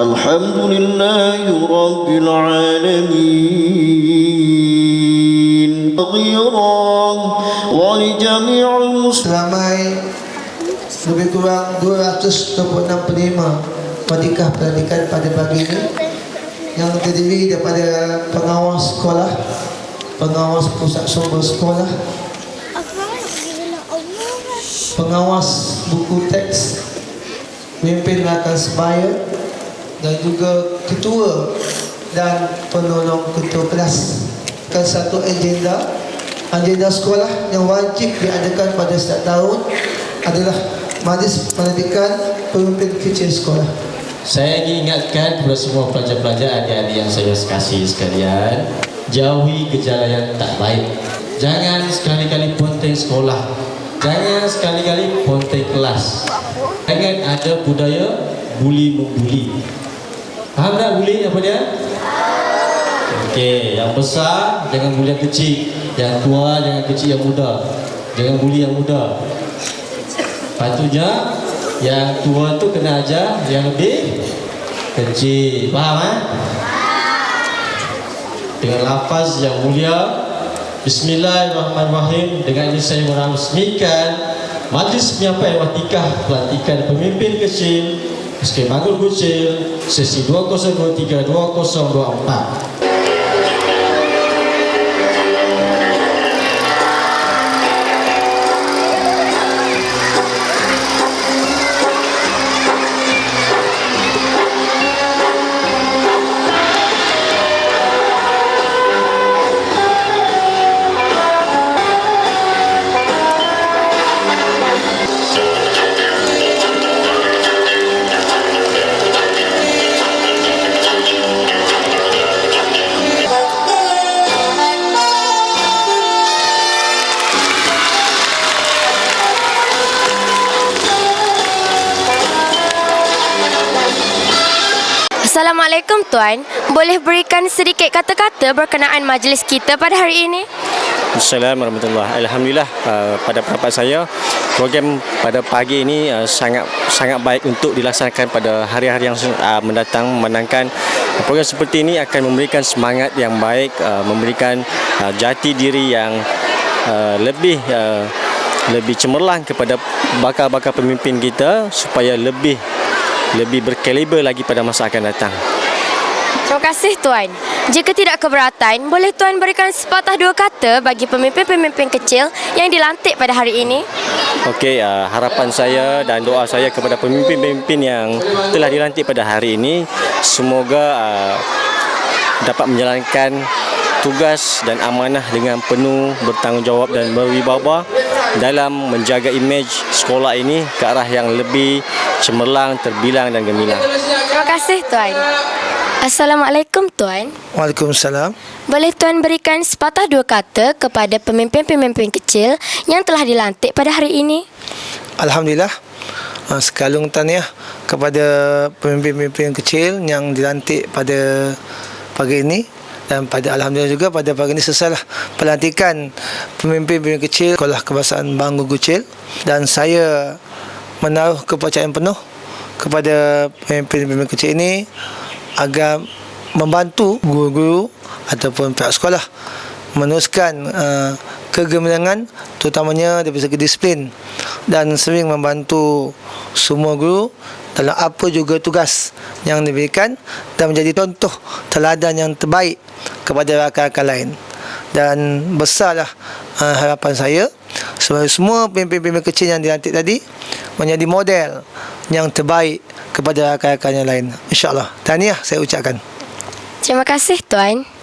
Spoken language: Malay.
الحمد لله رب العالمين صغيرا ولجميع المسلمين Ramai lebih kurang 226 penerima Padikah Pendidikan pada pagi ini Yang terdiri daripada pengawas sekolah Pengawas pusat sumber sekolah Pengawas buku teks Pemimpin rakan sebaya dan juga ketua dan penolong ketua kelas. Kan satu agenda. Agenda sekolah yang wajib diadakan pada setiap tahun adalah Majlis Pendidikan Pemimpin Kecil Sekolah. Saya ingin ingatkan kepada semua pelajar-pelajar adik-adik yang saya kasih sekalian Jauhi gejala yang tak baik. Jangan sekali-kali ponteng sekolah. Jangan sekali-kali ponteng kelas. Jangan ada budaya buli-membuli Faham tak buli apa dia? Okey, yang besar jangan buli yang kecil Yang tua jangan kecil yang muda Jangan buli yang muda Patutnya yang tua tu kena ajar yang lebih kecil. Faham eh? Dengan lafaz yang mulia Bismillahirrahmanirrahim Dengan ini saya merasmikan Majlis Penyampai Watikah Pelantikan Pemimpin Kecil Bagul Kecil Sesi 2023-2024 Assalamualaikum Tuan. Boleh berikan sedikit kata-kata berkenaan majlis kita pada hari ini? Assalamualaikum warahmatullahi Alhamdulillah uh, pada pendapat saya program pada pagi ini uh, sangat sangat baik untuk dilaksanakan pada hari-hari yang uh, mendatang menangkan program seperti ini akan memberikan semangat yang baik uh, memberikan uh, jati diri yang uh, lebih uh, lebih cemerlang kepada bakal-bakal pemimpin kita supaya lebih lebih berkaliber lagi pada masa akan datang. Terima kasih Tuan. Jika tidak keberatan, boleh Tuan berikan sepatah dua kata bagi pemimpin-pemimpin kecil yang dilantik pada hari ini? Okey, uh, harapan saya dan doa saya kepada pemimpin-pemimpin yang telah dilantik pada hari ini semoga uh, dapat menjalankan tugas dan amanah dengan penuh bertanggungjawab dan berwibawa dalam menjaga imej sekolah ini ke arah yang lebih cemerlang, terbilang dan gemilang. Terima kasih Tuan. Assalamualaikum Tuan. Waalaikumsalam. Boleh Tuan berikan sepatah dua kata kepada pemimpin-pemimpin kecil yang telah dilantik pada hari ini? Alhamdulillah. uh, Sekalung tahniah kepada pemimpin-pemimpin kecil yang dilantik pada pagi ini dan pada Alhamdulillah juga pada pagi ini selesailah pelantikan pemimpin-pemimpin kecil Sekolah Kebangsaan Banggu Gucil dan saya menaruh kepercayaan penuh kepada pemimpin-pemimpin kecil ini agar membantu guru-guru ataupun pihak sekolah meneruskan uh, kegemilangan terutamanya dari segi disiplin dan sering membantu semua guru dalam apa juga tugas yang diberikan dan menjadi contoh teladan yang terbaik kepada rakan-rakan lain. Dan besarlah uh, harapan saya supaya semua pemimpin-pemimpin kecil yang dilantik tadi menjadi model yang terbaik kepada rakan-rakan yang lain. Insyaallah. Tahniah saya ucapkan. Terima kasih Tuan.